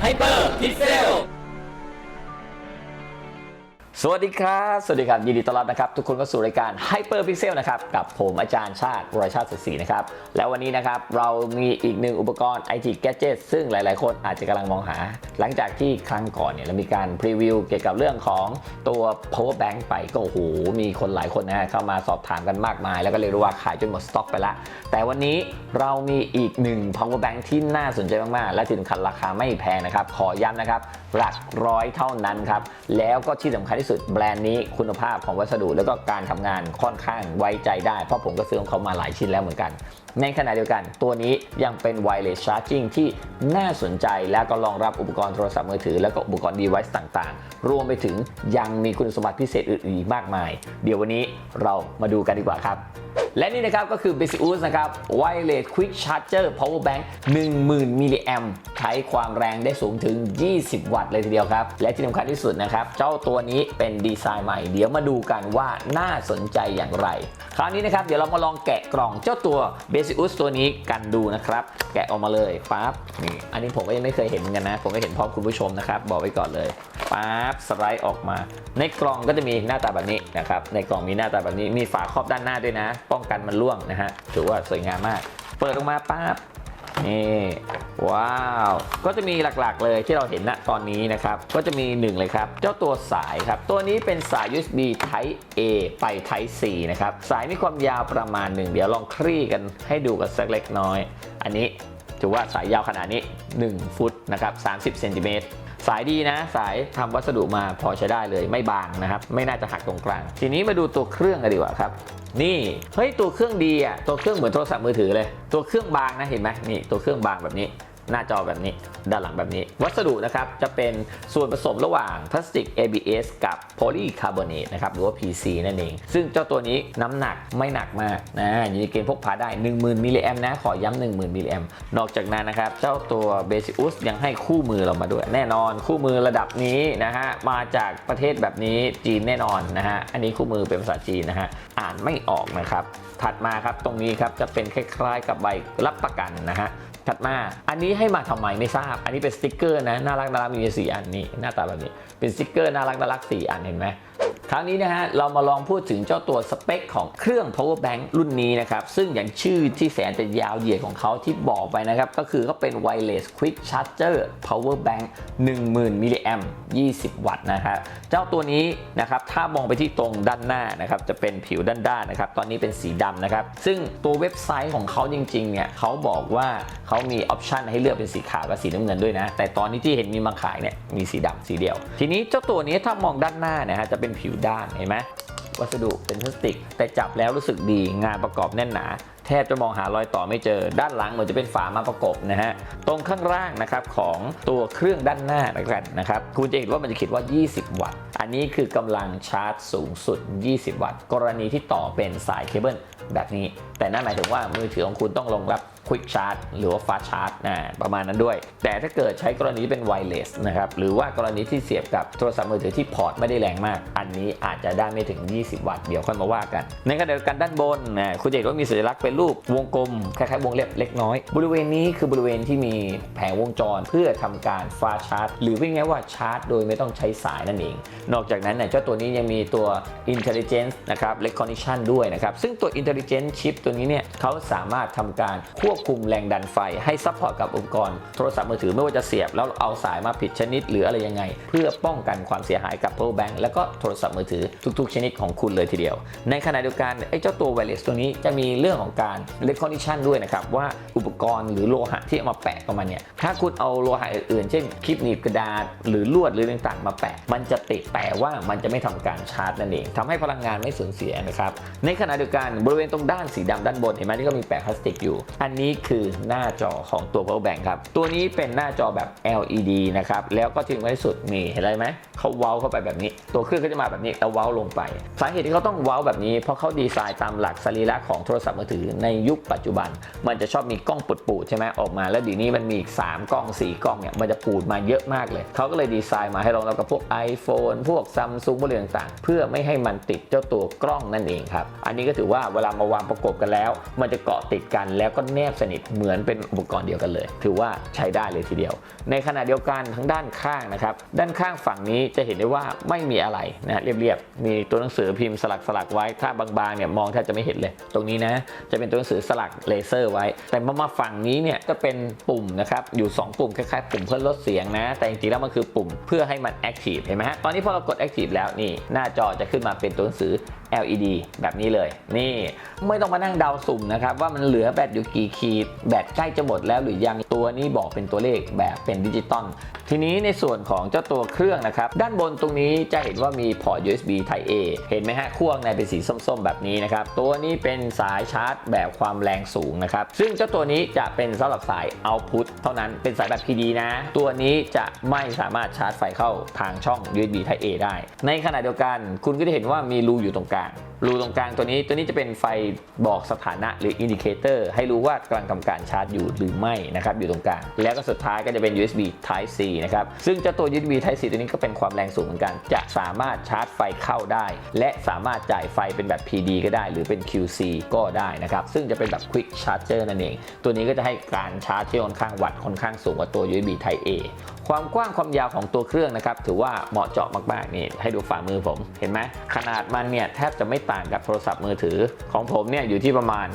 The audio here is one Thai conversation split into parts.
ไฮเปอร์พิกเซล สวัสดีครับ สวัสดีครับ ยินดีต้อนรับนะครับ ทุกคนเข้าสู่รายการ Hyper Pixel นะครับ กับผมอาจารย์ชาติรอยชาติสุดศรีนะครับ แล้ววันนี้นะครับ เรามีอีกหนึ่งอุปกรณ์ IT Gadget ซึ่งหลาย ๆ คนอาจจะกำลังมองหา หลังจากที่ครั้งก่อนเนี่ย เรามีการพรีวิวเกี่ยวกับเรื่องของตัว power bank ไปก็โอ้โห มีคนหลายคนนะฮะเข้ามาสอบถามกันมากมาย แล้วก็เลยรู้ว่าขายจนหมดสต็อกไปละ แต่วันนี้เรามีอีกหนึ่ง power bank ที่น่าสนใจมาก ๆ และที่สำคัญราคาไม่แพงนะครับ ขอย้ำนะครับหลักร้อยเท่านั้นครับแล้วก็ที่สำคัญที่สุดแบรนด์นี้คุณภาพของวัสดุ แล้วก็การทำงานค่อนข้างไว้ใจได้ เพราะผมก็ซื้อของเขามาหลายชิ้นแล้วเหมือนกันในขณะเดียวกัน ตัวนี้ยังเป็น wireless charging ที่น่าสนใจและก็รองรับอุปกรณ์โทรศัพท์มือถือ แล้วก็อุปกรณ์ device ต่างๆ รวมไปถึงยังมีคุณสมบัติพิเศษอื่นๆอีกมากมาย เดี๋ยววันนี้เรามาดูกันดีกว่าครับและนี่นะครับก็คือ Basius นะครับ Wireless Quick Charger Power Bank 10,000มิลลิแอมใช้ความแรงได้สูงถึง 20 วัตต์เลยทีเดียวครับ และที่สำคัญที่สุดนะครับ เจ้าตัวนี้เป็นดีไซน์ใหม่ เดี๋ยวมาดูกันว่าน่าสนใจอย่างไร คราวนี้นะครับ เดี๋ยวเรามาลองแกะกล่องเจ้าตัว Basius ตัวนี้กันดูนะครับ แกะออกมาเลยปั๊บนี่อันนี้ผมก็ยังไม่เคยเห็นเหมือนกันนะ ผมก็เห็นพร้อมคุณผู้ชมนะครับ บอกไว้ก่อนเลยปั๊บสไลด์ออกมา ในกล่องก็จะมีหน้าตาแบบนี้นะครับ ในกล่องมีหน้าตาแบบนี้มีฝาครอบด้านหน้าด้วยนะ ป้องกันมันร่วงนะฮะถือว่าสวยงามมาก เปิดออกมาปั๊บ นี่ว้าว ก็จะมีหลักๆเลยที่เราเห็นณตอนนี้นะครับ ก็จะมีหนึ่งเลยครับ เจ้าตัวสายครับ ตัวนี้เป็นสาย USB Type A ไป Type C นะครับ สายมีความยาวประมาณหนึ่งเดี๋ยวลองคลี่กันให้ดูกันสักเล็กน้อย อันนี้ถือว่าสายยาวขนาดนี้ 1 ฟุตนะครับ 30เซนติเมตร สายดีนะ สายทำวัสดุมาพอใช้ได้เลยไม่บางนะครับ ไม่น่าจะหักตรงกลาง ทีนี้มาดูตัวเครื่องกันดีกว่าครับนี่เฮ้ยตัวเครื่องดีอะตัวเครื่องเหมือนโทรศัพท์มือถือเลย ตัวเครื่องบางนะเห็นไหมนี่ตัวเครื่องบางแบบนี้ หน้าจอแบบนี้ ด้านหลังแบบนี้ วัสดุนะครับจะเป็นส่วนผสมระหว่างพลาสติก ABS กับโพลีคาร์บอเนตนะครับหรือว่า PC นั่นเอง ซึ่งเจ้าตัวนี้น้ำหนักไม่หนักมากนะอยู่ในเกณฑ์พกพาได้ 10,000 มิลลิแอมนะขอย้ำ10,000 มิลลิแอมนอกจากนั้นนะครับเจ้าตัว b a s i u s ยังให้คู่มือเรามาด้วย แน่นอนคู่มือระดับนี้นะฮะมาจากประเทศแบบนี้จีนแน่นอนนะฮะอันนี้คู่มือเป็นภาษาจีนนะฮะอ่านไม่ออกนะครับถัดมาครับตรงนี้ครับจะเป็นคล้ายๆ กับใบรับประกันนะฮะ ถัดมา อันนี้ให้มาทำไมไม่ทราบ อันนี้เป็นสติกเกอร์นะ น่ารักน่ารักมีสี่อันนี่หน้าตาแบบนี้ เป็นสติกเกอร์น่ารักน่ารักสี่อันเห็นไหม คราวนี้นะฮะเรามาลองพูดถึงเจ้าตัวสเปคของเครื่อง power bank รุ่นนี้นะครับ ซึ่งอย่างชื่อที่แสนจะยาวเหยียดของเขาที่บอกไปนะครับ ก็คือเขาเป็น wireless quick charger power bank 10,000มิลลิแอม20 วัตต์นะครับ เจ้าตัวนี้นะครับถ้ามองไปที่ตรงด้านหน้านะครับจะเป็นผิวด้านๆนะครับ ตอนนี้เป็นสีดำนะครับ ซึ่งตัวเว็บไซต์ของเขาจริงๆเนี่ยเขาบอกว่าเขามีออปชันให้เลือกเป็นสีขาวกับสีน้ำเงินด้วยนะแต่ตอนนี้ที่เห็นมีมาขายเนี่ยมีสีดำสีเดียว ทีนี้เจ้าตัวนี้ถ้ามองด้านหน้านะฮะจะเป็นผิวด้านเห็นไหมวัสดุเป็นพลาสติก แต่จับแล้วรู้สึกดีงานประกอบแน่นหนา แทบจะมองหารอยต่อไม่เจอ ด้านหลังเหมือนจะเป็นฝามาประกบนะฮะ ตรงข้างล่างนะครับของตัวเครื่องด้านหน้านะครับนะครับคุณจะเห็นว่ามันจะเขียนว่า 20 วัตต์ อันนี้คือกำลังชาร์จสูงสุด 20 วัตต์ กรณีที่ต่อเป็นสายเคเบิลแบบนี้ แต่นั่นหมายถึงว่ามือถือของคุณต้องรองรับ Quick Charge หรือว่า Fast Charge นะประมาณนั้นด้วย แต่ถ้าเกิดใช้กรณีเป็น Wireless นะครับหรือว่ากรณีที่เสียบกับโทรศัพท์มือถือที่พอร์ตไม่ได้แรงมาก อันนี้อาจจะได้ไม่ถึง 20 วัตต์เดี๋ยวค่อยมาว่ากัน ในขณะเดียวกันด้านบนนะคุณจะเห็นว่ามีสัญลักษณ์เป็นรูปวงกลมคล้ายๆวงเล็บเล็กน้อย บริเวณนี้คือบริเวณที่มีแผงวงจรเพื่อทำการ Fast Charge หรือเป็นไงว่าชาร์จ โดยไม่ต้องใช้สายนั่นเอง นอกจากนั้นเนี่ยเจ้าตัวนี้ยังมีตัว Intelligence นะครับ Recognition ด้วยนะครับ ซึ่งตัว Intelligence Chip ตัวนี้เนี่ยเขาสามารถทำการควบคุมแรงดันไฟให้ซัพพอร์ตกับอุปกรณ์โทรศัพท์มือถือไม่ว่าจะเสียบ แล้วเอาสายมาผิดชนิดหรืออะไรยังไง เพื่อป้องกันความเสียหายกับ power bank แล้วก็โทรศัพท์มือถือทุกๆ ชนิดของคุณเลยทีเดียว ในขณะเดียวกันไอ้เจ้าตัว wireless ตัวนี้จะมีเรื่องของการ recognition ด้วยนะครับว่าอุปกรณ์หรือโลหะที่เอามาแปะกับมันเนี่ยถ้าคุณเอาโลหะอื่นๆ เช่นคลิปหนีบกระดาษ หรือลวดหรือต่างๆ มาแปะ มันจะติดแต่ว่ามันจะไม่ทำการชาร์จนั่นเองทำให้พลังงานไม่สูญเสียนะครับในขณะเดียวกันบริเวณตรงด้านสีดำด้านบนเห็นไหมที่ก็มีแปะพลาสติกอยู่อันนี้คือหน้าจอของตัว power bank ครับ ตัวนี้เป็นหน้าจอแบบ LED นะครับ แล้วก็ที่สำคัญที่สุดนี่เห็นอะไรไหม เขาเว้าเข้าไปแบบนี้ ตัวเครื่องก็จะมาแบบนี้แล้วเว้าลงไป สาเหตุที่เขาต้องเว้าแบบนี้ เพราะเขาดีไซน์ตามหลักสรีระของโทรศัพท์มือถือในยุคปัจจุบัน มันจะชอบมีกล้องปูดๆใช่ไหมออกมา แล้วดีนี้มันมีอีก3กล้อง 4 กล้องเนี่ย มันจะปูดมาเยอะมากเลย เขาก็เลยดีไซน์มาให้รองรับกับพวก iPhone พวก Samsung พวกอะไรต่างๆ เพื่อไม่ให้มันติดเจ้าตัวกล้องนั่นเองครับ อันนี้ก็ถือว่าเวลามาวางประกบกันแล้ว มันจะเกาะติดกันแล้วก็แนบสนิทเหมือนเป็นอุปกรณ์เดียวกันเลย ถือว่าใช้ได้เลยทีเดียว ในขณะเดียวกันทั้งด้านข้างนะครับ ด้านข้างฝั่งนี้จะเห็นได้ว่าไม่มีอะไรนะเรียบๆ มีตัวหนังสือพิมพ์สลักสลักไว้ ถ้าบางๆเนี่ยมองแทบจะไม่เห็นเลย ตรงนี้นะจะเป็นตัวหนังสือสลักเลเซอร์ไว้ แต่มามาฝั่งนี้เนี่ยจะเป็นปุ่มนะครับอยู่ 2 ปุ่มคล้ายๆ ปุ่มเพื่อลดเสียงนะ แต่จริงๆแล้วมันคือปุ่มเพื่อให้มันแอคทีฟเห็นไหมฮะตอนนี้พอเรากดแอคทีฟแล้วนี่หน้าจอจะขึ้นมาเป็นตัวหนังสือ LED แบบนี้เลย นี่ไม่ต้องมานั่งเดาสุ่มนะครับ ว่ามันเหลือแบตอยู่กี่ขีด แบตใกล้จะหมดแล้วหรือยังตัวนี้บอกเป็นตัวเลขแบบเป็นดิจิตอลทีนี้ในส่วนของเจ้าตัวเครื่องนะครับ ด้านบนตรงนี้จะเห็นว่ามีพอร์ต USB Type A เห็นไหมฮะขั้วในเป็นสีส้มๆ แบบนี้นะครับ ตัวนี้เป็นสายชาร์จแบบความแรงสูงนะครับ ซึ่งเจ้าตัวนี้จะเป็นสำหรับสาย output เท่านั้นเป็นสายแบบ PD นะ ตัวนี้จะไม่สามารถชาร์จไฟเข้าทางช่อง USB Type A ได้ ในขณะเดียวกัน คุณก็จะเห็นว่ามีรูอยู่ตรงกลางรูตรงกลางตัวนี้ตัวนี้จะเป็นไฟบอกสถานะหรืออินดิเคเตอร์ให้รู้ว่ากำลังทำการชาร์จอยู่หรือไม่นะครับอยู่ตรงกลาง แล้วก็สุดท้ายก็จะเป็น USB Type C นะครับซึ่งเจ้าตัว USB Type C ตัวนี้ก็เป็นความแรงสูงเหมือนกัน จะสามารถชาร์จไฟเข้าได้ และสามารถจ่ายไฟเป็นแบบ PD ก็ได้ หรือเป็น QC ก็ได้นะครับซึ่งจะเป็นแบบ Quick Charger นั่นเอง ตัวนี้ก็จะให้การชาร์จที่ค่อนข้างวัดค่อนข้างสูงกว่าตัว USB Type A ความกว้างความยาวของตัวเครื่องนะครับถือว่าเหมาะเจาะมากๆนี่ให้ดูฝ่ามือผมเห็นไหมขนาดมันเนี่ยแทบจะไม่ต่างกับโทรศัพท์มือถือ ของผมเนี่ยอยู่ที่ประมาณ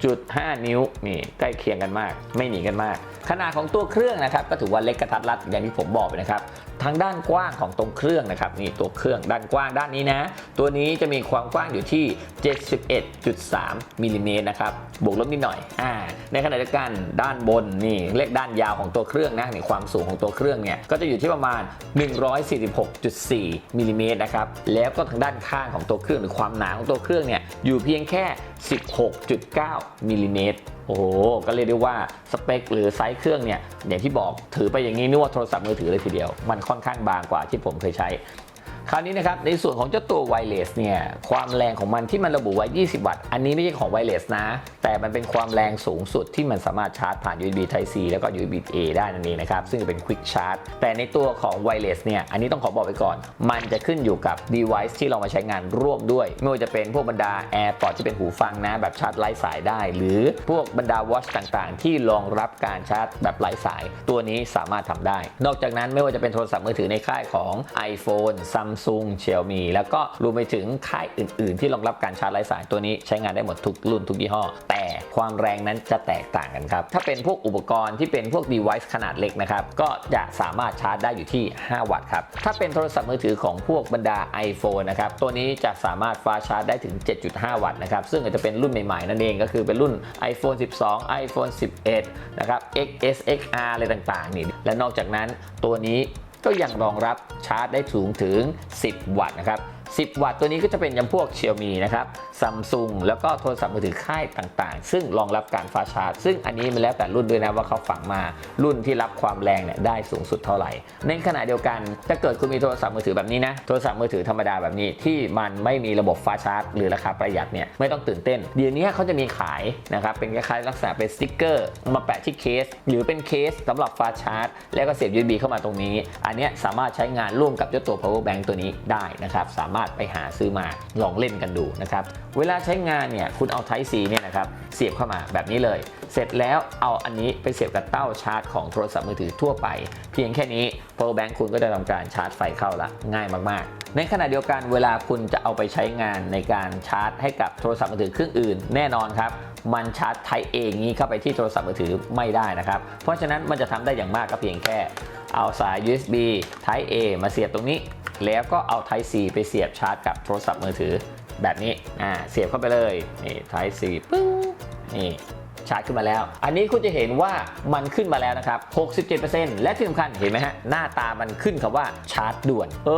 6.5 นิ้วนี่ใกล้เคียงกันมาก ไม่หนีกันมาก ขนาดของตัวเครื่องนะครับก็ถือว่าเล็กกระทัดรัดอย่างที่ผมบอกไปนะครับ ทางด้านกว้างของตรงเครื่องนะครับนี่ตัวเครื่องด้านกว้างด้านนี้นะ ตัวนี้จะมีความกว้างอยู่ที่ 71.3มิลลิเมตรนะครับบวกลบนิดหน่อยอ่าในขณะเดียวกันด้านบนนี่เลขด้านยาวของตัวเครื่องนะนี่ความสูงของตัวเครื่องเนี่ยก็จะอยู่ที่ประมาณ 146.4มิลลิเมตรนะครับแล้วก็ทางด้านข้างของตัวเครื่องหรือความหนาของตัวเครื่องเนี่ยอยู่เพียงแค่ 16.9มิลลิเมตรโอ้โห ก็เรียกได้ว่าสเปคหรือไซส์เครื่องเนี่ยอย่างที่บอกถือไปอย่างนี้นึกว่าโทรศัพท์มือถือเลยทีเดียว มันค่อนข้างบางกว่าที่ผมเคยใช้ คราวนี้นะครับในส่วนของเจ้าตัวไวเลสเนี่ยความแรงของมันที่มันระบุไว้ 20 วัตต์ อันนี้ไม่ใช่ของไวเลสนะ แต่มันเป็นความแรงสูงสุดที่มันสามารถชาร์จผ่าน USB Type C แล้วก็ USB A ได้นั่นเองนะครับ ซึ่งเป็น Quick Charge แต่ในตัวของไวเลสเนี่ยอันนี้ต้องขอบอกไว้ก่อน มันจะขึ้นอยู่กับ device ที่เรามาใช้งานร่วมด้วย ไม่ว่าจะเป็นพวกบรรดา AirPods ที่เป็นหูฟังนะ แบบชาร์จไร้สายได้ หรือพวกบรรดา Watch ต่างๆ ที่รองรับการชาร์จแบบไร้สาย ตัวนี้สามารถทำได้ นอกจากนั้นไม่ว่าจะเป็นโทรศัพท์มือถือในค่ายของ iPhone Samsung Xiaomi แล้วก็รวมไปถึงค่ายอื่น ๆ ที่รองรับการชาร์จไร้สายตัวนี้ใช้งานได้หมดทุกรุ่นทุกยี่ห้อ แต่ความแรงนั้นจะแตกต่างกันครับ ถ้าเป็นพวกอุปกรณ์ที่เป็นพวก device ขนาดเล็กนะครับ ก็จะสามารถชาร์จได้อยู่ที่ 5 วัตต์ครับ ถ้าเป็นโทรศัพท์มือถือของพวกบรรดา iPhone นะครับ ตัวนี้จะสามารถฟ้าชาร์จได้ถึง 7.5 วัตต์นะครับ ซึ่งอาจจะเป็นรุ่นใหม่ ๆ นั่นเองก็คือเป็นรุ่น iPhone 12 iPhone 11 นะครับ XS XR อะไรต่าง ๆ นี่ และนอกจากนั้นตัวนี้ ก็ยังรองรับชาร์จได้สูงถึง 10 วัตต์นะครับ 10 วัตต์ตัวนี้ก็จะเป็นยำพวก Xiaomi นะครับ Samsung แล้วก็โทรศัพท์มือถือค่ายต่างๆ ซึ่งรองรับการฟ้าชาร์จ ซึ่งอันนี้มันแล้วแต่รุ่นด้วยนะว่าเขาฝังมารุ่นที่รับความแรงเนี่ยได้สูงสุดเท่าไหร่ ในขณะเดียวกันถ้าเกิดคุณมีโทรศัพท์มือถือแบบนี้นะโทรศัพท์มือถือธรรมดาแบบนี้ที่มันไม่มีระบบฟ้าชาร์จ หรือราคาประหยัดเนี่ยไม่ต้องตื่นเต้น เดี๋ยวนี้เขาจะมีขายนะครับเป็นคล้ายๆลักษณะเป็นสติ๊กเกอร์มาแปะที่เคส หรือเป็นเคสสำหรับฟ้าชาร์จ แล้วก็เสียบ USB เข้ามาตรงนี้ อันนี้ยสามารถใช้งานร่วมกับเจ้าตัว power bank ตัวนี้ได้นะครับสามารถไปหาซื้อมาลองเล่นกันดูนะครับ เวลาใช้งานเนี่ยคุณเอา Type C เนี่ยนะครับเสียบเข้ามาแบบนี้เลย เสร็จแล้วเอาอันนี้ไปเสียบกับเต้าชาร์จของโทรศัพท์มือถือทั่วไป เพียงแค่นี้ power bank คุณก็จะทำการชาร์จไฟเข้าละง่ายมาก ๆ ในขณะเดียวกันเวลาคุณจะเอาไปใช้งานในการชาร์จ ให้กับโทรศัพท์มือถือเครื่องอื่น แน่นอนครับมันชาร์จ Type A งี้เข้าไปที่โทรศัพท์มือถือไม่ได้นะครับเพราะฉะนั้นมันจะทำได้อย่างมากก็เพียงแค่เอาสาย USB Type A มาเสียบตรงนี้ แล้วก็เอา Type C ไปเสียบชาร์จกับโทรศัพท์มือถือแบบนี้อ่าเสียบเข้าไปเลยนี่ Type C ปึ้งนี่ ชาร์จขึ้นมาแล้ว อันนี้คุณจะเห็นว่ามันขึ้นมาแล้วนะครับ 67%และที่สำคัญเห็นไหมฮะ หน้าตามันขึ้นคำว่าชาร์จด่วน เอ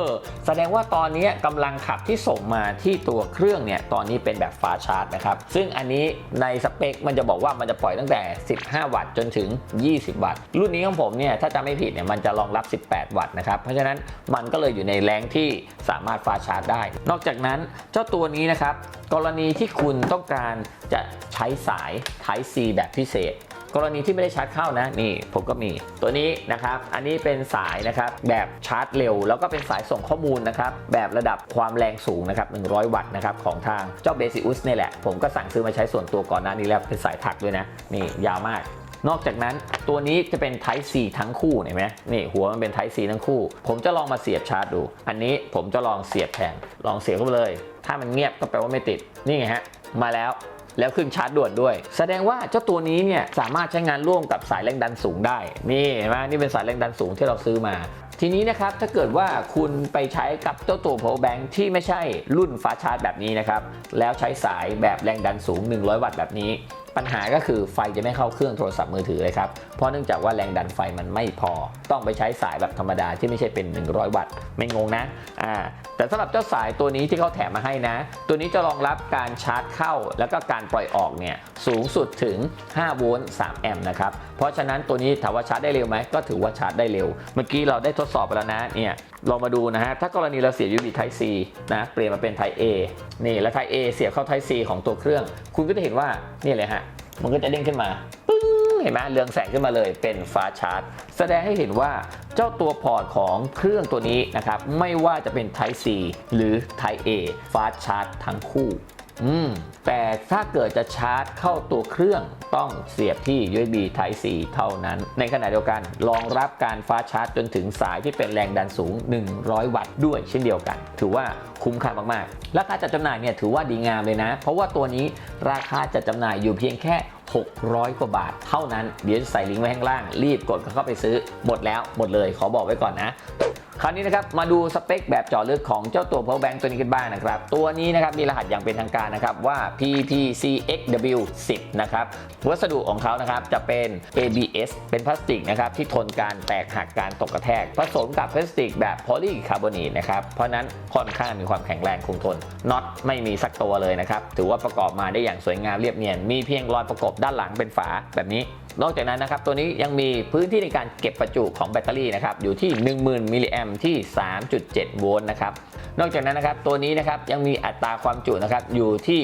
อ แสดงว่าตอนนี้กำลังขับที่ส่งมาที่ตัวเครื่องเนี่ย ตอนนี้เป็นแบบฟาชาร์จนะครับ ซึ่งอันนี้ในสเปคมันจะบอกว่ามันจะปล่อยตั้งแต่ 15 วัตต์จนถึง 20 วัตต์ รุ่นนี้ของผมเนี่ย ถ้าจำไม่ผิดเนี่ย มันจะรองรับ 18 วัตต์นะครับ เพราะฉะนั้นมันก็เลยอยู่ในแรงที่สามารถฟาชาร์จได้ นอกจากนั้นเจ้าตัวนี้นะครับ กรณีที่คุณต้องการจะใช้สาย Type C แบบพิเศษ กรณีที่ไม่ได้ชาร์จเข้านะนี่ผมก็มีตัวนี้นะครับ อันนี้เป็นสายนะครับแบบชาร์จเร็ว แล้วก็เป็นสายส่งข้อมูลนะครับแบบระดับความแรงสูงนะครับ 100 วัตต์นะครับของทางเจ้าเบสิอุสนี่แหละ ผมก็สั่งซื้อมาใช้ส่วนตัวก่อนหน้านี้แล้วเป็นสายถักด้วยนะนี่ยาวมากนอกจากนั้นตัวนี้จะเป็น Type C ทั้งคู่เห็นไหมนี่หัวมันเป็น Type C ทั้งคู่ ผมจะลองมาเสียบชาร์จดู อันนี้ผมจะลองเสียบแทนลองเสียบเข้าไปเลย ถ้ามันเงียบก็แปลว่าไม่ติดนี่ไงฮะมาแล้ว แล้วขึ้นชาร์จด่วนด้วย แสดงว่าเจ้าตัวนี้เนี่ยสามารถใช้งานร่วมกับสายแรงดันสูงได้ นี่เห็นไหมนี่เป็นสายแรงดันสูงที่เราซื้อมา ทีนี้นะครับถ้าเกิดว่าคุณไปใช้กับเจ้าตัว power bank ที่ไม่ใช่รุ่นฟ้าชาร์จแบบนี้นะครับแล้วใช้สายแบบแรงดันสูง 100 วัตต์แบบนี้ ปัญหาก็คือไฟจะไม่เข้าเครื่องโทรศัพท์มือถือเลยครับ เพราะเนื่องจากว่าแรงดันไฟมันไม่พอ ต้องไปใช้สายแบบธรรมดาที่ไม่ใช่เป็น 100 วัตต์ ไม่งงนะ อ่า แต่สำหรับเจ้าสายตัวนี้ที่เขาแถมมาให้นะ ตัวนี้จะรองรับการชาร์จเข้า แล้วก็การปล่อยออกเนี่ยสูงสุดถึง 5 โวลต์ 3 แอมป์นะครับ เพราะฉะนั้นตัวนี้ถามว่าชาร์จได้เร็วไหมก็ถือว่าชาร์จได้เร็ว เมื่อกี้เราได้ทดสอบไปแล้วนะ เนี่ยลองมาดูนะฮะ ถ้ากรณีเราเสียบ USB Type C นะ เปลี่ยนมาเป็น Type A นี่ แล้ว Type A เสียบเข้า Type C ของตัวเครื่อง คุณก็จะเห็นว่า นี่เลยฮะ มันก็จะเด้งขึ้นมา ปึ้ง เห็นไหมเรืองแสงขึ้นมาเลย เป็นฟ้าชาร์จ แสดงให้เห็นว่าเจ้าตัวพอร์ตของเครื่องตัวนี้นะครับ ไม่ว่าจะเป็น Type C หรือ Type A ฟ้าชาร์จทั้งคู่ อืมแต่ถ้าเกิดจะชาร์จเข้าตัวเครื่องต้องเสียบที่ USB Type C เท่านั้น ในขณะเดียวกันรองรับการฟ้าชาร์จจนถึงสายที่เป็นแรงดันสูง 100 วัตต์ด้วยเช่นเดียวกัน ถือว่าคุ้มค่ามากๆ ราคาจัดจำหน่ายเนี่ยถือว่าดีงามเลยนะ เพราะว่าตัวนี้ราคาจัดจำหน่ายอยู่เพียงแค่ 600 กว่าบาทเท่านั้น เดี๋ยวใส่ลิงก์ไว้ข้างล่าง รีบกดเข้าไปซื้อหมดแล้วหมดเลย ขอบอกไว้ก่อนนะ คราวนี้นะครับมาดูสเปคแบบเจาะลึกของเจ้าตัว power bank ตัวนี้กันบ้างนะครับ ตัวนี้นะครับมีรหัสอย่างเป็นทางการนะครับว่า PPCXW10 นะครับวัสดุของเขานะครับจะเป็น ABS เป็นพลาสติกนะครับที่ทนการแตกหักการตกกระแทก ผสมกับพลาสติกแบบโพลีคาร์บอเนตนะครับเพราะฉะนั้นค่อนข้างมีความแข็งแรงคงทนน็อตไม่มีสักตัวเลยนะครับถือว่าประกอบมาได้อย่างสวยงามเรียบเนียน มีเพียงรอยประกบด้านหลังเป็นฝาแบบนี้นอกจากนั้นนะครับตัวนี้ยังมีพื้นที่ในการเก็บประจุของแบตเตอรี่นะครับอยู่ที่ 10,000มิลลิแอมที่ 3.7 โวลต์นะครับนอกจากนั้นนะครับตัวนี้นะครับยังมีอัตราความจุนะครับอยู่ที่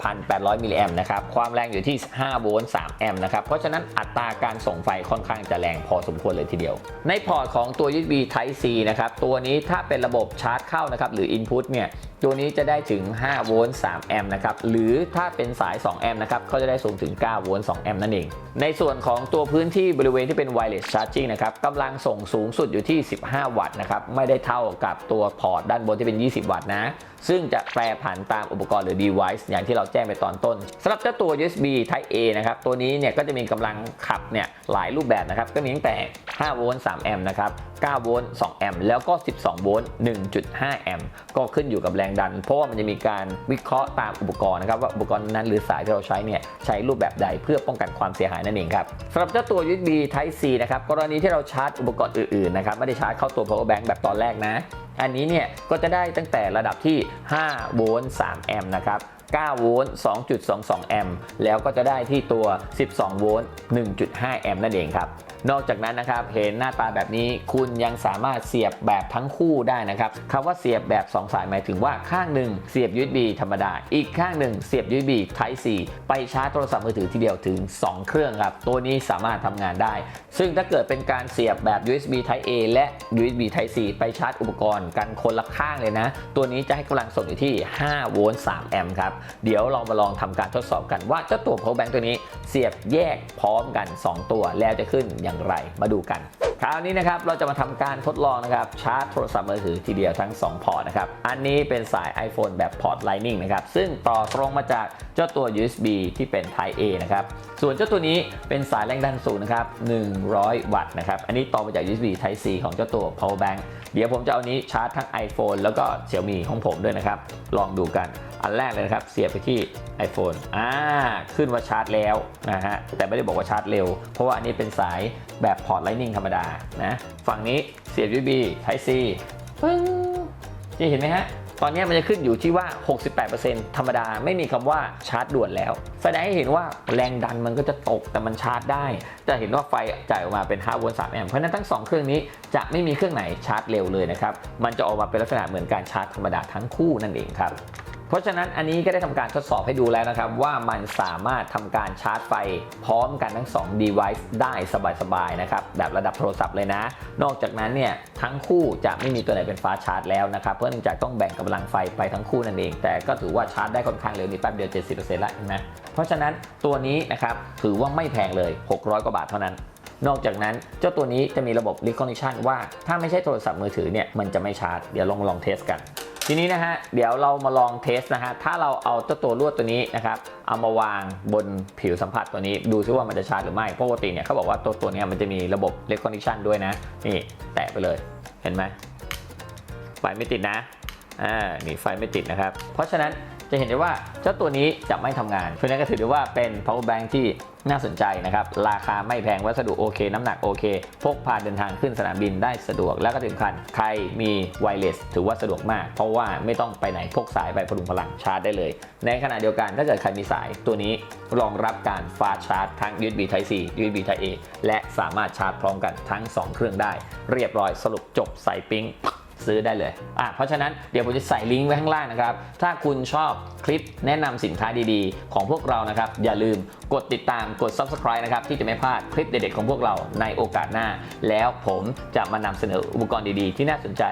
5,800 มิลลิแอมนะครับความแรงอยู่ที่ 5 โวลต์ 3 แอมป์นะครับเพราะฉะนั้นอัตราการส่งไฟค่อนข้างจะแรงพอสมควรเลยทีเดียว ในพอร์ตของตัว USB Type C นะครับตัวนี้ถ้าเป็นระบบชาร์จเข้านะครับหรือ Input เนี่ยตัวนี้จะได้ถึง 5 โวลต์ 3 แอมป์นะครับหรือถ้าเป็นสาย 2 แอมป์นะครับก็จะได้สูงถึง 9 โวลต์ 2 แอมป์นั่นเองในส่วนของตัวพื้นที่บริเวณที่เป็น wireless charging นะครับกำลังส่งสูงสุดอยู่ที่ 15 วัตต์นะครับไม่ได้เท่ากับตัวพอร์ตด้านบนที่เป็น 20 วัตต์นะ ซึ่งจะแปรผันตามอุปกรณ์หรือ device อย่างที่เราแจ้งไปตอนต้นสำหรับเจ้าตัว USB Type A นะครับตัวนี้เนี่ยก็จะมีกำลังขับเนี่ยหลายรูปแบบนะครับก็มีตั้งแต่ 5 โวลต์ 3 แอมป์นะครับ 9 โวลต์ 2 แอมป์แล้วก็ 12 โวลต์ 1.5 แอมป์ก็ขึ้นอยู่กับแรงดัน เพราะว่ามันจะมีการวิเคราะห์ตามอุปกรณ์นะครับว่าอุปกรณ์นั้นหรือสายที่เราใช้เนี่ยใช้รูปแบบใดเพื่อป้องกันความเสียหายนั่นเองครับสำหรับเจ้าตัว USB Type C นะครับกรณีที่เราชาร์จอุปกรณ์อื่นๆนะครับไม่ได้ชาร์จเข้าตัว power bank แบบตอนแรกนะ อันนี้เนี่ยก็จะได้ตั้งแต่ระดับที่ 5 โวลต์ 3 แอมป์นะครับ 9 โวลต์ 2.22 แอมป์ แล้วก็จะได้ที่ตัว 12 โวลต์ 1.5 แอมป์นั่นเองครับ นอกจากนั้นนะครับ เห็นหน้าตาแบบนี้ คุณยังสามารถเสียบแบบทั้งคู่ได้นะครับคำว่าเสียบแบบ 2 สายหมายถึงว่าข้างหนึ่งเสียบ USB ธรรมดา อีกข้างหนึ่งเสียบ USB Type C ไปชาร์จโทรศัพท์มือถือทีเดียวถึง 2 เครื่องครับ ตัวนี้สามารถทำงานได้ ซึ่งถ้าเกิดเป็นการเสียบแบบ USB Type A และ USB Type C ไปชาร์จอุปกรณ์กันคนละข้างเลยนะ ตัวนี้จะให้กำลังส่งอยู่ที่ 5 โวลต์ 3 แอมป์ครับเดี๋ยวเรามาลองทำการทดสอบกันว่าเจ้าตัว power bank ตัวนี้เสียบแยกพร้อมกัน 2 ตัวแล้วจะขึ้นอย่างไรมาดูกันคราวนี้นะครับเราจะมาทำการทดลองนะครับชาร์จโทรศัพท์มือถือทีเดียวทั้ง 2 พอร์ตนะครับอันนี้เป็นสาย iPhone แบบพอร์ต Lightning นะครับซึ่งต่อตรงมาจากเจ้าตัว USB ที่เป็น Type A นะครับส่วนเจ้าตัวนี้เป็นสายแรงดันสูงนะครับ100 วัตต์นะครับอันนี้ต่อมาจาก USB Type C ของเจ้าตัว power bank เดี๋ยวผมจะเอานี้ชาร์จทั้ง iPhone แล้วก็ Xiaomi ของผมด้วยนะครับลองดูกันอันแรกเลยนะครับ เสียบไปที่ iPhone อ่า ขึ้นว่าชาร์จแล้วนะฮะ แต่ไม่ได้บอกว่าชาร์จเร็ว เพราะว่าอันนี้เป็นสายแบบพอร์ต Lightning ธรรมดา นะ ฝั่งนี้เสียบ USB Type C ปึ้งจะเห็นไหมฮะ ตอนนี้มันจะขึ้นอยู่ที่ว่า 68%ธรรมดา ไม่มีคำว่าชาร์จด่วนแล้ว แสดงให้เห็นว่าแรงดันมันก็จะตกแต่มันชาร์จได้ จะเห็นว่าไฟจ่ายออกมาเป็น 5 โวลต์ 3 แอมป์ เพราะฉะนั้นทั้ง 2 เครื่องนี้จะไม่มีเครื่องไหนชาร์จเร็วเลยนะครับ มันจะออกมาเป็นลักษณะเหมือนการชาร์จธรรมดาทั้งคู่นั่นเองครับ เพราะฉะนั้นอันนี้ก็ได้ทำการทดสอบให้ดูแล้วนะครับ ว่ามันสามารถทำการชาร์จไฟพร้อมกันทั้ง 2 device ได้สบายๆนะครับแบบระดับโทรศัพท์เลยนะ นอกจากนั้นเนี่ยทั้งคู่จะไม่มีตัวไหนเป็นฟ้าชาร์จแล้วนะครับเพราะเนื่องจากต้องแบ่งกำลังไฟไปทั้งคู่นั่นเอง แต่ก็ถือว่าชาร์จได้ค่อนข้างเร็วนี่แป๊บเดียว 70%แล้วเห็นไหมเพราะฉะนั้นตัวนี้นะครับถือว่าไม่แพงเลย 600 กว่าบาทเท่านั้นนอกจากนั้นเจ้าตัวนี้จะมีระบบ recognition ว่าถ้าไม่ใช่โทรศัพท์มือถือเนี่ยมันจะไม่ชาร์จ เดี๋ยวลองลองเทสกัน ทีนี้นะฮะเดี๋ยวเรามาลองเทสนะฮะถ้าเราเอาเจ้าตัวลวดตัวนี้นะครับเอามาวางบนผิวสัมผัสตัวนี้ ดูซิว่ามันจะชาร์จหรือไม่เพราะปกติเนี่ยเขาบอกว่าตัวตัวนี้มันจะมีระบบเลคคอนดิชันด้วยนะนี่แตะไปเลยเห็นไหมไฟไม่ติดนะอ่านี่ไฟไม่ติดนะครับ เพราะฉะนั้น จะเห็นได้ว่าเจ้าตัวนี้จะไม่ทำงานเพราะฉะนั้นก็ถือได้ว่าเป็น power bank ที่น่าสนใจนะครับ ราคาไม่แพงวัสดุโอเค น้ำหนักโอเค พกพาเดินทางขึ้นสนามบินได้สะดวก แล้วก็ถึงคันใครมีไวเลสถือว่าสะดวกมาก เพราะว่าไม่ต้องไปไหนพกสายไปพลุงพลังชาร์จได้เลย ในขณะเดียวกันถ้าเกิดใครมีสายตัวนี้รองรับการฟาสชาร์จทั้ง USB Type C USB Type A และสามารถชาร์จพร้อมกันทั้ง 2 เครื่องได้ เรียบร้อยสรุปจบใส่ปิ๊ง ซื้อได้เลยอะเพราะฉะนั้นเดี๋ยวผมจะใส่ลิงก์ไว้ข้างล่างนะครับ ถ้าคุณชอบคลิปแนะนำสินค้าดีๆ ของพวกเรานะครับ อย่าลืมกดติดตามกด subscribe นะครับ ที่จะไม่พลาดคลิปเด็ดๆของพวกเราในโอกาสหน้า แล้วผมจะมานำเสนออุปกรณ์ดีๆ ที่น่าสนใจ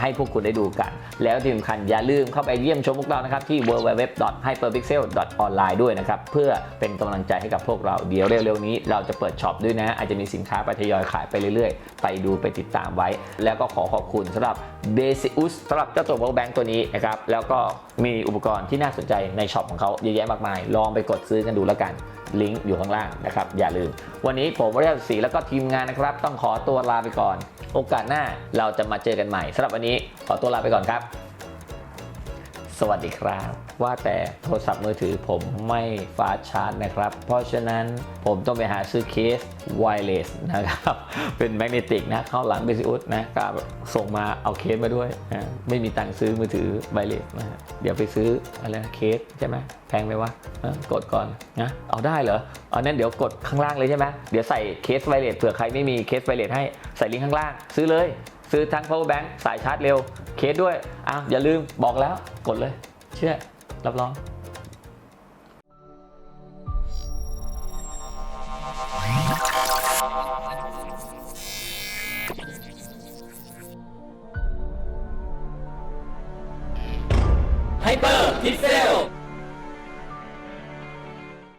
ให้พวกคุณได้ดูกัน แล้วที่สำคัญอย่าลืมเข้าไปเยี่ยมชมพวกเรานะครับที่ www.hyperpixel.online ด้วยนะครับ เพื่อเป็นกำลังใจให้กับพวกเราเดี๋ยวเร็วๆนี้เราจะเปิดช็อปด้วยนะ อาจจะมีสินค้าไปทยอยขายไปเรื่อยๆ ไปดูไปติดตามไว้ แล้วก็ขอขอบคุณสำหรับเบซิอุสสำหรับเจ้าตัว power bank ตัวนี้นะครับแล้วก็มีอุปกรณ์ที่น่าสนใจในช็อปของเขาเยอะแยะมากมาย ลองไปกดซื้อกันดูแล้วกัน ลิงก์อยู่ข้างล่างนะครับ อย่าลืม วันนี้ผมวริยศรีแล้วก็ทีมงานนะครับ ต้องขอตัวลาไปก่อน โอกาสหน้าเราจะมาเจอกันใหม่สำหรับวันนี้ขอตัวลาไปก่อนครับ สวัสดีครับ ว่าแต่โทรศัพท์มือถือผมไม่ฟาสชาร์จนะครับ เพราะฉะนั้นผมต้องไปหาซื้อเคสไวเลสนะครับ เป็นแมกเนติกนะ เข้าหลังเบสิอุสนะก็ส่งมาเอาเคสมาด้วยนะไม่มีตังค์ซื้อมือถือไวเลสนะเดี๋ยวไปซื้ออะไรนะเคสใช่ไหมแพงไหมวะกดก่อนนะเอาได้เหรอเอานั้นเดี๋ยวกดข้างล่างเลยใช่ไหมเดี๋ยวใส่เคสไวเลสเผื่อใครไม่มีเคสไวเลสให้ใส่ลิงก์ข้างล่าง ซื้อเลย ซื้อทั้ง power bank สายชาร์จเร็ว เคสด้วยอ้าวอย่าลืมบอกแล้วกดเลย เชื่อรับรอง